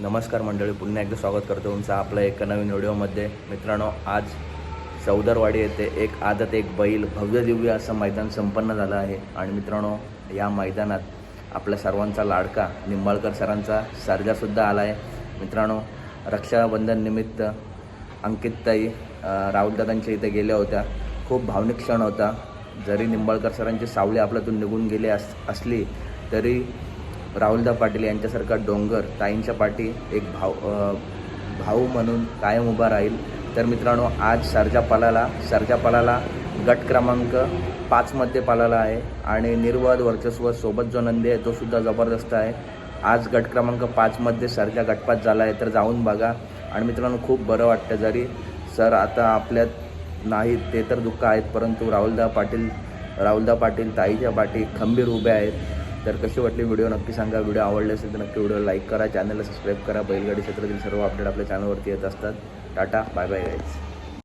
नमस्कार मंडळी पुन्हा एकदा स्वागत करतो तुमचं आपल्या एका नवीन व्हिडिओमध्ये. मित्रांनो आज चौदरवाडी येथे एक आदत एक बैल भव्य दिव्य असं मैदान संपन्न झालं आहे. आणि मित्रांनो या मैदानात आपल्या सर्वांचा लाडका निंबाळकर सरांचा सर्जासुद्धा आला आहे मित्रांनो रक्षाबंधन निमित्त अंकितताई राहुलदादांच्या इथे गेल्या होत्या. खूप भावनिक क्षण होता. जरी निंबाळकर सरांची सावली आपल्यातून निघून गेली अस असली तरी राहुलदा पाटील यांच्यासारखा डोंगर ताईंच्या पाठी एक भाव भाऊ म्हणून कायम उभा राहील. तर मित्रांनो आज सरजा पालाला सरजा पालाला गट क्रमांक पाचमध्ये पालाला आहे आणि निर्वाद वर्चस्व सोबत जो नंदी आहे तो सुद्धा जबरदस्त आहे. आज गट क्रमांक पाचमध्ये सरजा गटपात झाला आहे तर जाऊन बघा. आणि मित्रांनो खूप बरं वाटतं जरी सर आता आपल्यात नाही ते तर दुःख आहेत परंतु राहुलदा पाटील राहुलदा पाटील ताईच्या पाठी खंबीर उभे आहेत. तर कशी वाटली व्हिडिओ नक्की सांगा. व्हिडिओ आवडले असेल तर नक्की व्हिडिओ लाईक करा. चॅनलला सबस्क्राईब करा. बैलगाडी क्षेत्रातील सर्व अपडेट आपल्या चॅनलवरती येत असतात. टाटा. Bye bye guys